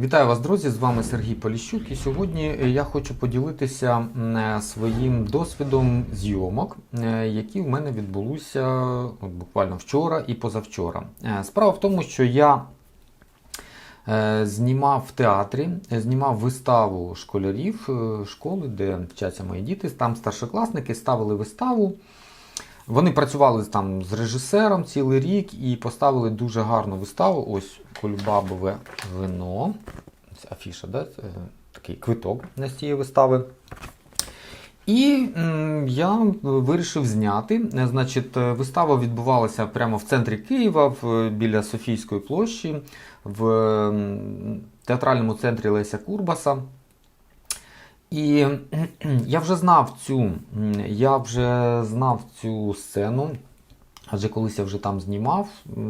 Вітаю вас, друзі! З вами Сергій Поліщук. І сьогодні я хочу поділитися е, своїм досвідом зйомок, е, які в мене відбулися от, буквально вчора і позавчора. Е, Справа в тому, що я е, знімав в театрі, е, знімав виставу школярів е, школи, де вчаться мої діти. Там старшокласники ставили виставу. Вони працювали там з режисером цілий рік і поставили дуже гарну виставу. Ось кульбабове вино. Це афіша, да? Це такий квиток з цієї вистави. І я вирішив зняти. Е, Значить, е, вистава відбувалася прямо в центрі Києва, біля Софійської площі, в театральному центрі Леся Курбаса. І я вже знав цю, я вже знав цю сцену. Адже колись я вже там знімав,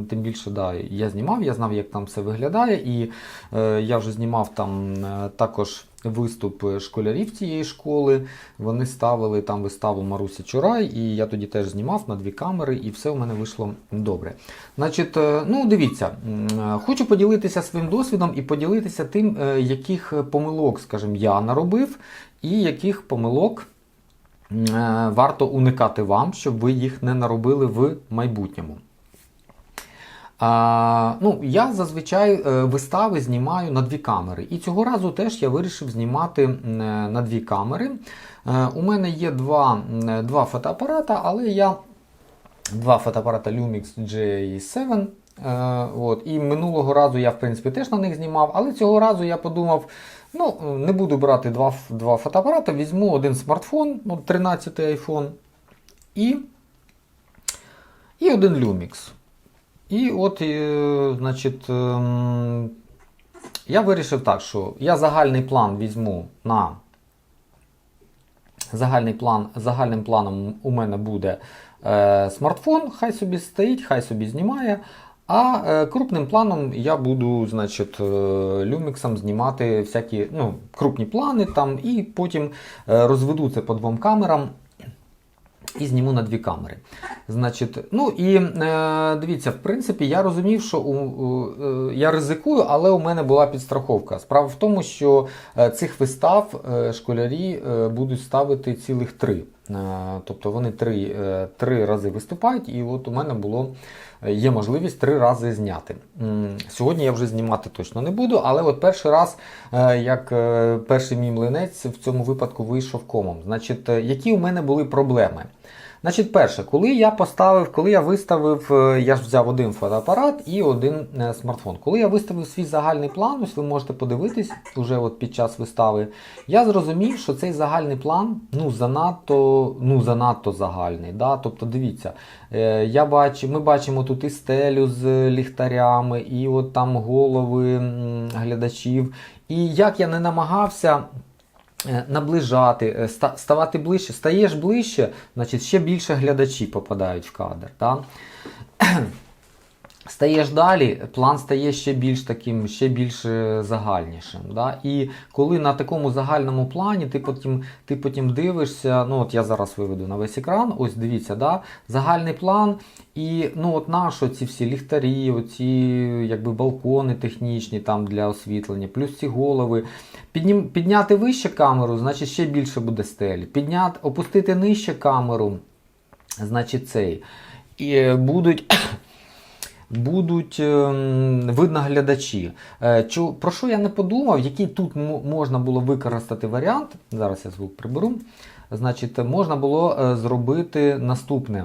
тим більше да, я знімав, я знав, як там все виглядає, і е, я вже знімав там е, також виступ школярів цієї школи. Вони ставили там виставу Марусі Чурай, і я тоді теж знімав на дві камери, і все у мене вийшло добре. Значить, е, ну дивіться, е, хочу поділитися своїм досвідом і поділитися тим, е, яких помилок, скажімо, я наробив, і яких помилок. Варто уникати вам, щоб ви їх не наробили в майбутньому. А, ну, я зазвичай е, вистави знімаю на дві камери. І цього разу теж я вирішив знімати е, на дві камери. Е, у мене є два, два фотоапарата, але я два фотоапарата Lumix J7. Е, от, і минулого разу я, в принципі, теж на них знімав, але цього разу я подумав, ну, не буду брати два, два фотоапарати, візьму один смартфон, от 13 iPhone, і, і один Lumix. І от, е, значить, ем, я вирішив так, що я загальний план візьму на загальний план, загальним планом у мене буде е, смартфон, хай собі стоїть, хай собі знімає. А е, крупним планом я буду, значить, е, люміксом знімати всякі ну, крупні плани там, і потім е, розведу це по двом камерам. І зніму на дві камери. Значить, ну і е, дивіться, в принципі, я розумів, що у, у, е, я ризикую, але у мене була підстраховка. Справа в тому, що е, цих вистав е, школярі е, будуть ставити цілих три. Е, тобто вони три, е, три рази виступають, і от у мене було є можливість три рази зняти. Сьогодні я вже знімати точно не буду, але от перший раз, е, як е, перший мій млинець в цьому випадку вийшов комом. Значить, е, які у мене були проблеми? Значить, перше, коли я поставив, коли я виставив, е, я ж взяв один фотоапарат і один е, смартфон. Коли я виставив свій загальний план, ось ви можете подивитись уже от під час вистави, я зрозумів, що цей загальний план ну, занадто, ну, занадто загальний. Да? Тобто, дивіться, е, я бачу, ми бачимо тут і стелю з ліхтарями, і от там голови глядачів. І як я не намагався наближати, е, ставати ближче. Стаєш ближче, значить ще більше глядачі попадають в кадр. Да? Стаєш далі, план стає ще більш таким, ще більш е, загальнішим. Да? І коли на такому загальному плані ти потім, ти потім дивишся, ну от я зараз виведу на весь екран, ось дивіться, да? загальний план, і ну от наші ці всі ліхтарі, оці якби балкони технічні там для освітлення, плюс ці голови. Піднім, підняти вище камеру, значить ще більше буде стелі. Підняти, опустити нижче камеру, значить цей. І е, будуть будуть ем, видно глядачі. Е, про що я не подумав, який тут можна було використати варіант. Зараз я звук приберу. Значить, можна було е, зробити наступне.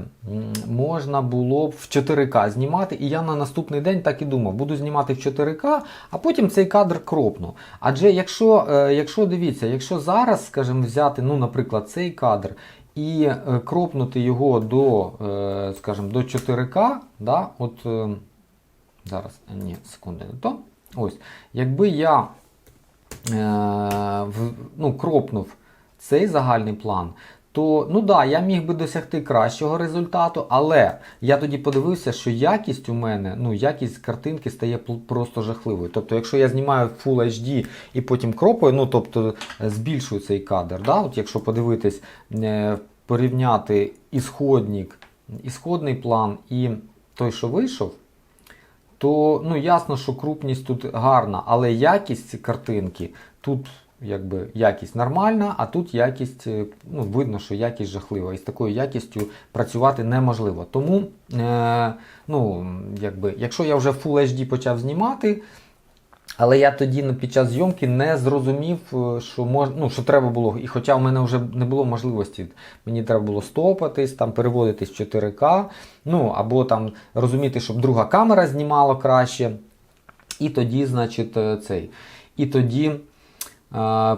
Можна було б в 4К знімати, і я на наступний день так і думав, буду знімати в 4К, а потім цей кадр кропну. Адже якщо, е, якщо дивіться, якщо зараз, скажімо, взяти, ну, наприклад, цей кадр і е, кропнути його до, е, скажімо, до 4К, да, от е, зараз, ні, секунди, не то. Ось, якби я ну, кропнув цей загальний план, то ну да, я міг би досягти кращого результату, але я тоді подивився, що якість у мене, ну якість картинки стає просто жахливою. Тобто, якщо я знімаю Full HD і потім кропаю, ну тобто збільшую цей кадр, да? От якщо подивитись, е, порівняти ісходник, ісходний план і той, що вийшов, то ну, ясно, що крупність тут гарна, але якість картинки тут якби якість нормальна, а тут якість, е, ну, видно, що якість жахлива. І з такою якістю працювати неможливо. Тому, е, ну, якби, якщо я вже Full HD почав знімати, але я тоді ну, під час зйомки не зрозумів, е, що мож, ну, що треба було. І хоча в мене вже не було можливості, мені треба було стопатись, там, переводитись в 4К, ну, або там розуміти, щоб друга камера знімала краще. І тоді, значить, е, цей. І тоді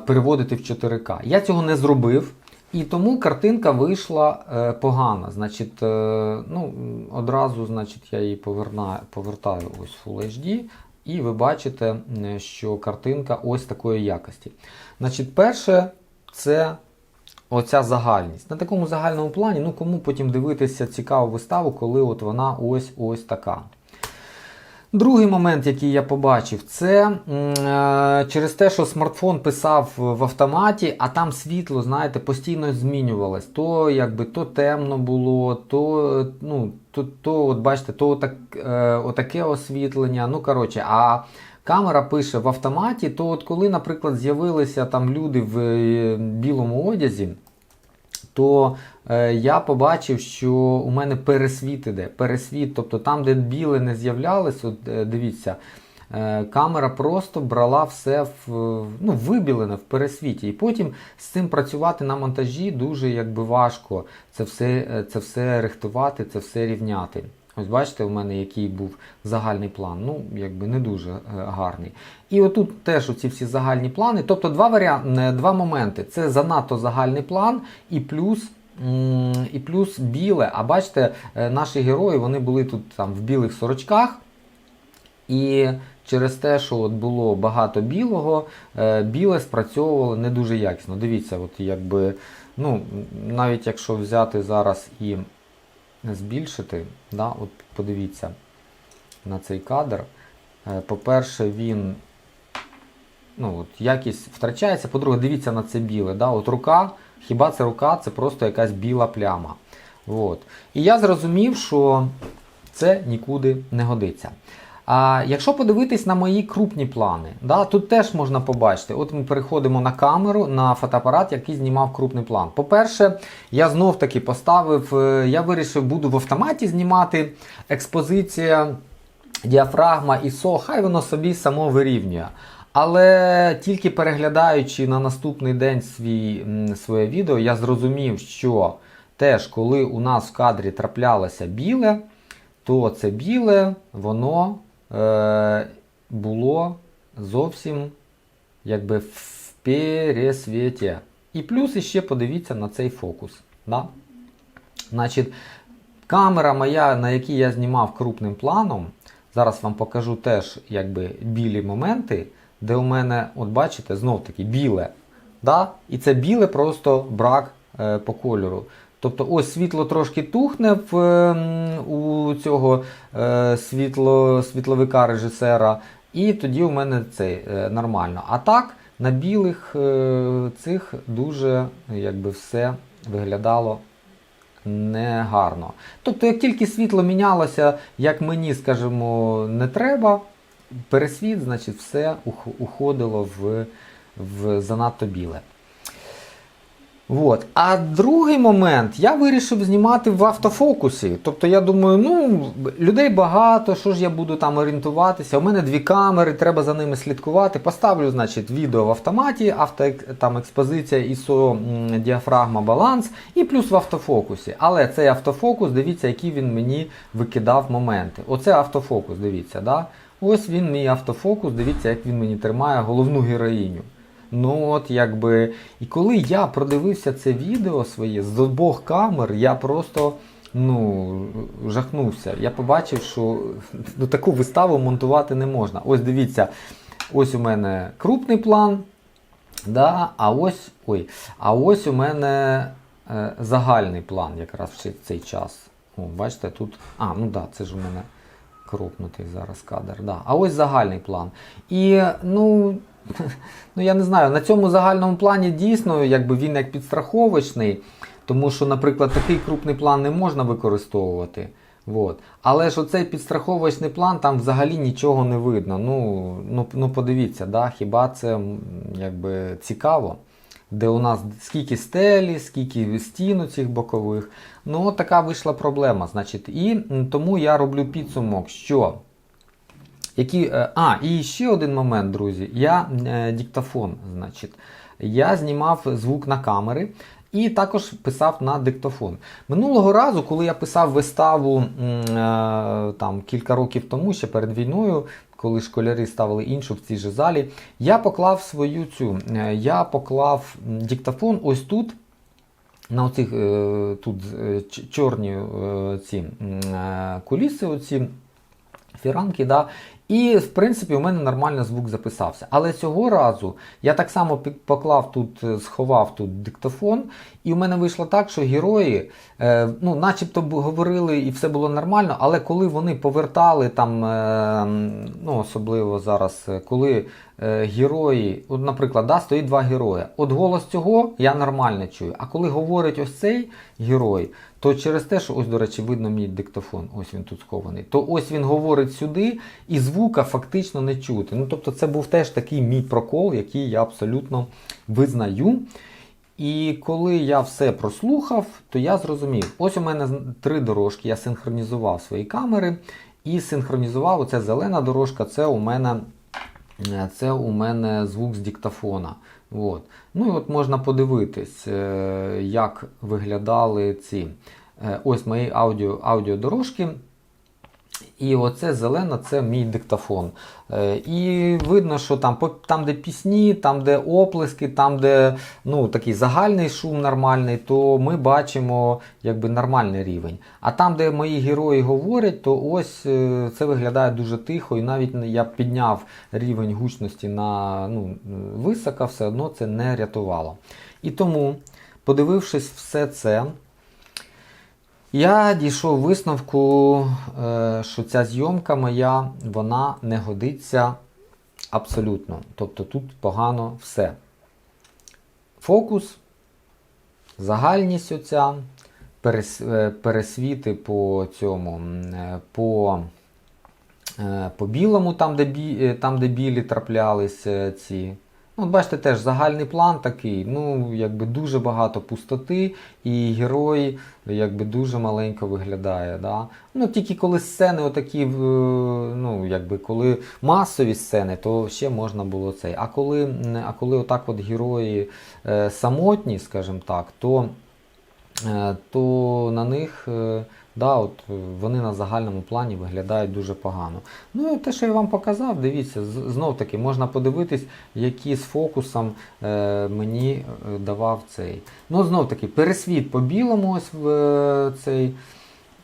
переводити в 4К. Я цього не зробив. І тому картинка вийшла е, погана. Значить, е, ну, одразу значить, я її поверна, повертаю ось в Full HD, і ви бачите, е, що картинка ось такої якості. Значить, перше, це оця загальність. На такому загальному плані, ну кому потім дивитися цікаву виставу, коли от вона ось ось така. Другий момент, який я побачив, це е, через те, що смартфон писав в автоматі, а там світло, знаєте, постійно змінювалось. То якби то темно було, то, ну, то, то от бачите, то отак, е, отаке освітлення. Ну, коротше, а камера пише в автоматі, то от коли, наприклад, з'явилися там люди в е, білому одязі, то е, я побачив, що у мене пересвіт іде. Пересвіт, тобто там, де біле не з'являлось, от е, дивіться, е, камера просто брала все в ну, вибілене в пересвіті. І потім з цим працювати на монтажі дуже якби важко. Це все, е, це все рихтувати, це все рівняти. Ось бачите, у мене який був загальний план. Ну, якби не дуже е, гарний. І отут теж оці всі загальні плани. Тобто два варіанти, два моменти. Це занадто загальний план і плюс. І плюс біле. А бачите, е, наші герої вони були тут там в білих сорочках. І через те, що от було багато білого, е, біле спрацьовувало не дуже якісно. Дивіться, от якби, ну, навіть якщо взяти зараз і збільшити, да, от подивіться на цей кадр. Е, По-перше, він ну, от, якість втрачається. По-друге, дивіться на це біле. Да? От рука, хіба це рука, це просто якась біла пляма. От. І я зрозумів, що це нікуди не годиться. А якщо подивитись на мої крупні плани, да, тут теж можна побачити. От ми переходимо на камеру, на фотоапарат, який знімав крупний план. По-перше, я знов таки поставив, е, я вирішив, буду в автоматі знімати експозиція, діафрагма ISO, хай воно собі само вирівнює. Але тільки переглядаючи на наступний день свій, своє відео, я зрозумів, що теж коли у нас в кадрі траплялося біле, то це біле, воно було зовсім якби в пересвіті. І плюс іще подивіться на цей фокус. Да? Значить, камера моя, на якій я знімав крупним планом, зараз вам покажу теж якби, білі моменти, де у мене, от бачите, знов таки біле. Да? І це біле просто брак е, по кольору. Тобто ось світло трошки тухне в, ем, у цього е, світло, світловика режисера, і тоді у мене це е, нормально. А так, на білих е, цих дуже якби, все виглядало негарно. Тобто, як тільки світло мінялося, як мені, скажімо, не треба, пересвіт, значить, все уходило в, в занадто біле. Вот. А другий момент я вирішив знімати в автофокусі. Тобто я думаю, ну, людей багато, що ж я буду там орієнтуватися. У мене дві камери, треба за ними слідкувати. Поставлю, значить, відео в автоматі, авто, там експозиція, ISO, діафрагма, баланс, і плюс в автофокусі. Але цей автофокус, дивіться, які він мені викидав моменти. Оце автофокус, дивіться, да? Ось він мій автофокус, дивіться, як він мені тримає головну героїню. Ну от якби. І коли я продивився це відео своє з обох камер, я просто ну, жахнувся. Я побачив, що ну, таку виставу монтувати не можна. Ось дивіться, ось у мене крупний план. Да, а ось ой, а ось у мене е, загальний план якраз в цей- час. О, бачите, тут. А, ну да, це ж у мене крупнутий зараз кадр. Да. А ось загальний план. І ну, ну я не знаю, на цьому загальному плані дійсно якби він як підстраховочний, тому що, наприклад, такий крупний план не можна використовувати. От. Але ж оцей підстраховочний план, там взагалі нічого не видно. Ну, ну, ну подивіться, да? хіба це якби цікаво? Де у нас скільки стелі, скільки стін у цих бокових. Ну, така вийшла проблема. Значить, і тому я роблю підсумок, що. Які, е, а, і ще один момент, друзі. Я е, диктофон, значить, я знімав звук на камери і також писав на диктофон. Минулого разу, коли я писав виставу е, там, кілька років тому, ще перед війною, коли школярі ставили іншу в цій же залі, я поклав свою цю, я поклав диктофон ось тут. На оцих тут чорні ці куліси, оці фіранки, да. І, в принципі, у мене нормально звук записався. Але цього разу я так само поклав тут, е, сховав тут диктофон, і у мене вийшло так, що герої, е, ну, начебто говорили і все було нормально, але коли вони повертали там, е, ну, особливо зараз, е, коли герої, от, наприклад, да, стоїть два герої. От голос цього я нормально чую. А коли говорить ось цей герой, то через те, що ось, до речі, видно мій диктофон, ось він тут схований, то ось він говорить сюди, і звука фактично не чути. Ну, тобто, це був теж такий мій прокол, який я абсолютно визнаю. І коли я все прослухав, то я зрозумів, ось у мене три дорожки, я синхронізував свої камери і синхронізував оця зелена дорожка, це у мене, е, це у мене звук з диктофона. От. Ну і от можна подивитись, е, як виглядали ці е, ось мої аудіо, аудіодорожки. І оце зелена це мій диктофон. Е, і видно, що там, там, де пісні, там, де оплески, там, де ну, такий загальний шум нормальний, то ми бачимо якби, нормальний рівень. А там, де мої герої говорять, то ось е, це виглядає дуже тихо, і навіть я підняв рівень гучності на ну, високо, все одно це не рятувало. І тому, подивившись все це, я дійшов висновку, е, що ця зйомка моя вона не годиться абсолютно. Тобто тут погано все. Фокус, загальність оця, е, пересвіти по цьому, е, по, по білому, там де, бі, там, де білі траплялись ці. Ну, от бачите, теж загальний план такий, ну, якби дуже багато пустоти, і герой якби дуже маленько виглядає. Да? Ну, тільки коли сцени отакі, е, ну, якби коли масові сцени, то ще можна було цей. А коли, а коли отак от герої е, самотні, скажімо так, то, е, то на них. Да, от е, вони на загальному плані виглядають дуже погано. Ну і те, що я вам показав, дивіться, знов таки можна подивитись, які з фокусом е, мені е, давав цей. Ну, знов таки, пересвіт по білому, ось в е, цей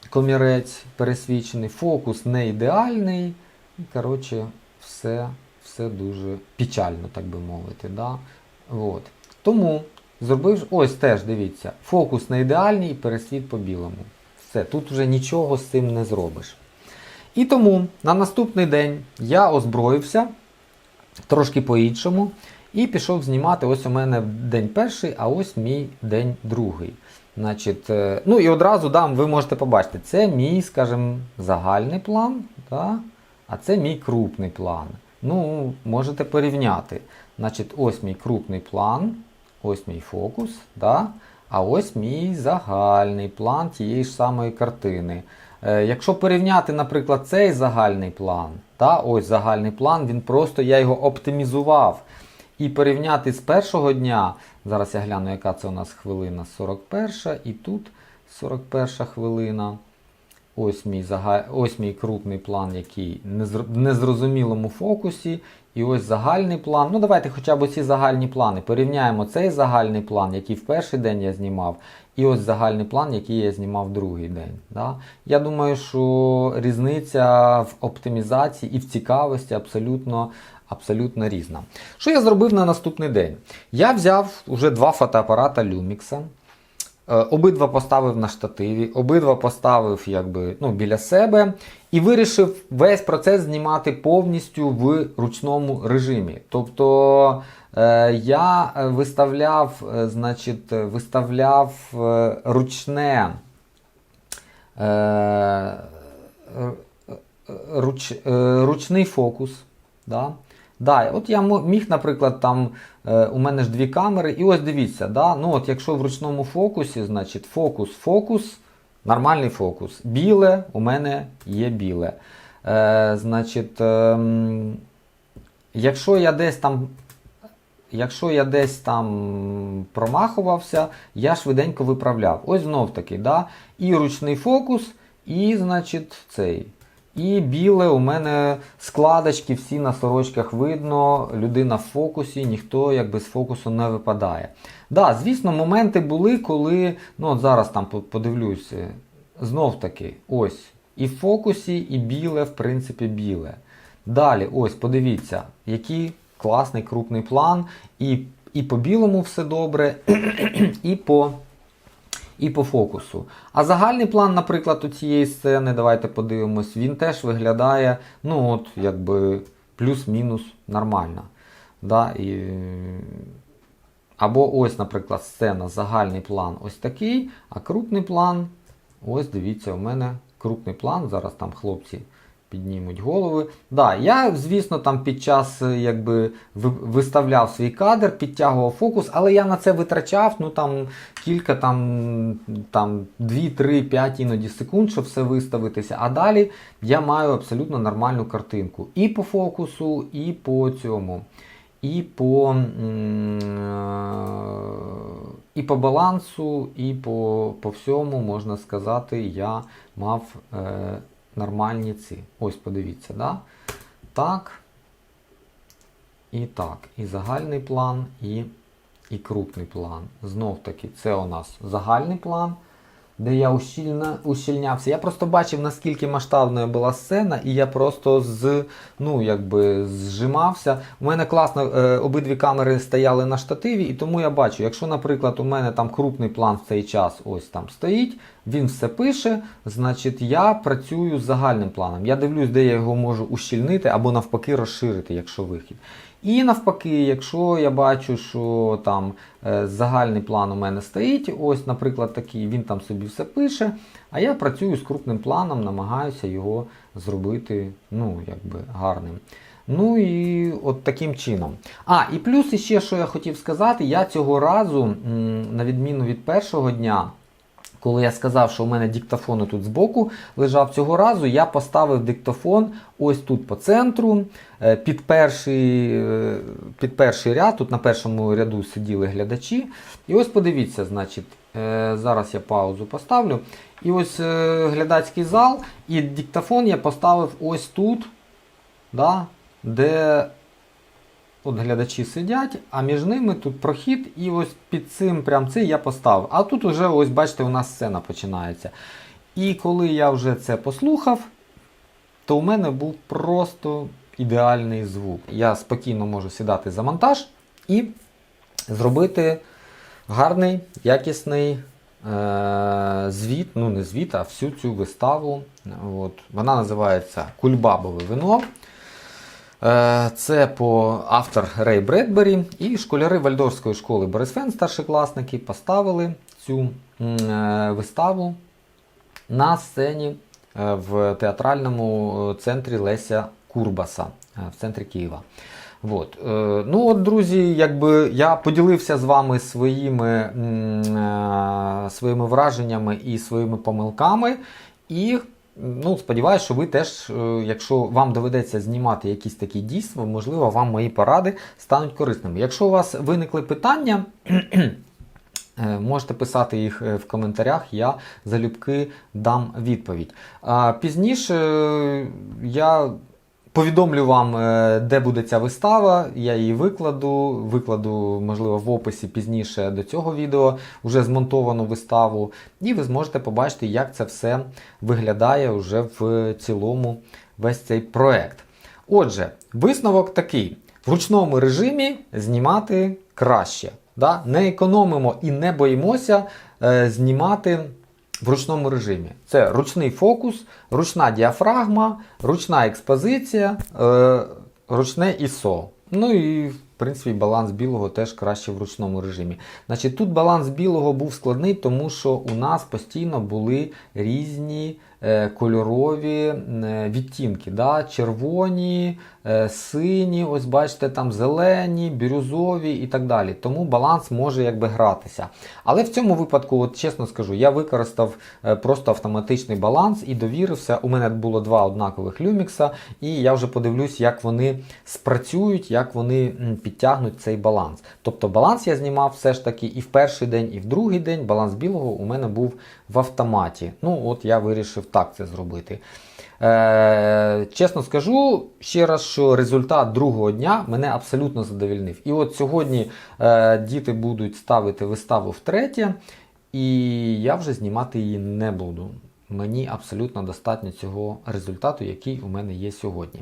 комірець пересвічений, фокус не ідеальний. І, коротше, все, все дуже печально, так би мовити. Да? От. Тому зробив ось теж дивіться, фокус не ідеальний пересвіт по білому. Все, тут вже нічого з цим не зробиш. І тому на наступний день я озброївся трошки по-іншому і пішов знімати. Ось у мене день перший, а ось мій день другий. Значить, е, ну і одразу дам, ви можете побачити, це мій, скажімо, загальний план, да? а це мій крупний план. Ну, можете порівняти. Значить, ось мій крупний план, ось мій фокус, да? А ось мій загальний план тієї ж самої картини. Е, Якщо порівняти, наприклад, цей загальний план, та, ось загальний план, він просто я його оптимізував. І порівняти з першого дня, зараз я гляну, яка це у нас хвилина 41, і тут 41 хвилина. Ось мій, зага... ось мій крупний план, який в незрозумілому фокусі. І ось загальний план. Ну, давайте хоча б оці загальні плани. Порівняємо цей загальний план, який в перший день я знімав, і ось загальний план, який я знімав в другий день. Да? Я думаю, що різниця в оптимізації і в цікавості абсолютно, абсолютно різна. Що я зробив на наступний день? Я взяв уже два фотоапарата Lumix. Е, Обидва поставив на штативі, обидва поставив якби, ну, біля себе і вирішив весь процес знімати повністю в ручному режимі. Тобто е, я виставляв, е, значить, виставляв ручне руч, ручний фокус. Да? Да, от я міг, наприклад, там е, у мене ж дві камери, і ось дивіться, да? ну от якщо в ручному фокусі, значить фокус, фокус, нормальний фокус. Біле у мене є біле. Е, значить, ем, якщо я десь там. Якщо я десь там промахувався, я швиденько виправляв. Ось знов таки, да? і ручний фокус, і, значить, цей. І біле у мене складочки всі на сорочках видно, людина в фокусі, ніхто якби з фокусу не випадає. Да, звісно, моменти були, коли, ну от зараз там по- подивлюсь, е, знов таки, ось, і в фокусі, і біле, в принципі, біле. Далі, ось, подивіться, який класний крупний план, і, і по білому все добре, і по і по фокусу. А загальний план, наприклад, у цієї сцени, давайте подивимось, він теж виглядає, ну от, якби плюс-мінус нормально. Да? І... Або ось, наприклад, сцена, загальний план ось такий, а крупний план, ось дивіться, у мене крупний план. Зараз там хлопці піднімуть голови. Да, я, звісно, там під час е, якби, виставляв свій кадр, підтягував фокус, але я на це витрачав ну, там, кілька, там, там, 2, 3, 5 іноді секунд, щоб все виставитися. А далі я маю абсолютно нормальну картинку. І по фокусу, і по цьому. І по, е, і по балансу, і по, по всьому, можна сказати, я мав е, нормальні ці. Ось подивіться, да? так. І так. І загальний план, і, і крупний план. Знов таки, це у нас загальний план, де я ущільна, ущільнявся. Я просто бачив, наскільки масштабною була сцена, і я просто з, ну, якби, зжимався. У мене класно е, обидві камери стояли на штативі, і тому я бачу, якщо, наприклад, у мене там крупний план в цей час ось там стоїть, він все пише, значить я працюю з загальним планом. Я дивлюсь, де я його можу ущільнити або навпаки розширити, якщо вихід. І навпаки, якщо я бачу, що там е, загальний план у мене стоїть, ось, наприклад, такий, він там собі все пише, а я працюю з крупним планом, намагаюся його зробити ну, якби, гарним. Ну і от таким чином. А, і плюс іще, що я хотів сказати, я цього разу, на відміну від першого дня, коли я сказав, що у мене диктофон тут збоку лежав цього разу, я поставив диктофон ось тут по центру, е, під перший, е, під перший ряд, тут на першому ряду сиділи глядачі. І ось подивіться, значить, е, зараз я паузу поставлю. І ось глядацький зал, і диктофон я поставив ось тут, да, де От глядачі сидять, а між ними тут прохід, і ось під цим прям цей я поставив. А тут уже, ось бачите, у нас сцена починається. І коли я вже це послухав, то у мене був просто ідеальний звук. Я спокійно можу сідати за монтаж і зробити гарний, якісний е- звіт, ну не звіт, а всю цю виставу. От. Вона називається Кульбабове вино. Е, Це по автор Рей Бредбері і школяри Вальдорфської школи Борисфен, старшокласники, поставили цю е, виставу на сцені е, в театральному центрі Леся Курбаса в центрі Києва. От. Ну от, друзі, якби я поділився з вами своїми, своїми враженнями і своїми помилками. І ну, сподіваюся, що ви теж, е, якщо вам доведеться знімати якісь такі дійства, можливо, вам мої поради стануть корисними. Якщо у вас виникли питання, Е, Можете писати їх е, в коментарях, я залюбки дам відповідь. А пізніше я повідомлю вам, е, де буде ця вистава. Я її викладу, викладу, можливо, в описі пізніше до цього відео вже змонтовану виставу, і ви зможете побачити, як це все виглядає вже в цілому весь цей проект. Отже, висновок такий: в ручному режимі знімати краще. Да? Не економимо і не боїмося е, знімати в ручному режимі. Це ручний фокус, ручна діафрагма, ручна експозиція, е, ручне ISO. Ну і в принципі, баланс білого теж краще в ручному режимі. Значить, тут баланс білого був складний, тому що у нас постійно були різні е, кольорові е, відтінки. Да? Червоні, сині, ось бачите, там зелені, бірюзові і так далі. Тому баланс може якби гратися. Але в цьому випадку, от чесно скажу, я використав е, просто автоматичний баланс і довірився. У мене було два однакових люмікса, і я вже подивлюсь, як вони спрацюють, як вони підтягнуть цей баланс. Тобто баланс я знімав все ж таки і в перший день, і в другий день. Баланс білого у мене був в автоматі. Ну, от я вирішив так це зробити. Е, чесно скажу ще раз, що результат другого дня мене абсолютно задовільнив. І от сьогодні е, діти будуть ставити виставу втретє, і я вже знімати її не буду. Мені абсолютно достатньо цього результату, який у мене є сьогодні.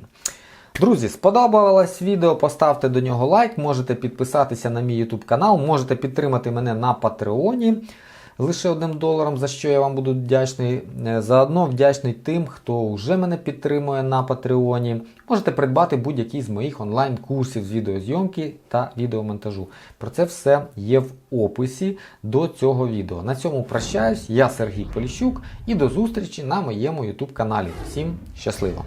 Друзі, сподобалось відео, поставте до нього лайк, можете підписатися на мій YouTube канал, можете підтримати мене на Патреоні лише одним доларом, за що я вам буду вдячний. Е, Заодно вдячний тим, хто вже мене підтримує на Патреоні. Можете придбати будь-який з моїх онлайн-курсів з відеозйомки та відеомонтажу. Про це все є в описі до цього відео. На цьому прощаюсь. Я Сергій Поліщук і до зустрічі на моєму YouTube каналі. Всім щасливо!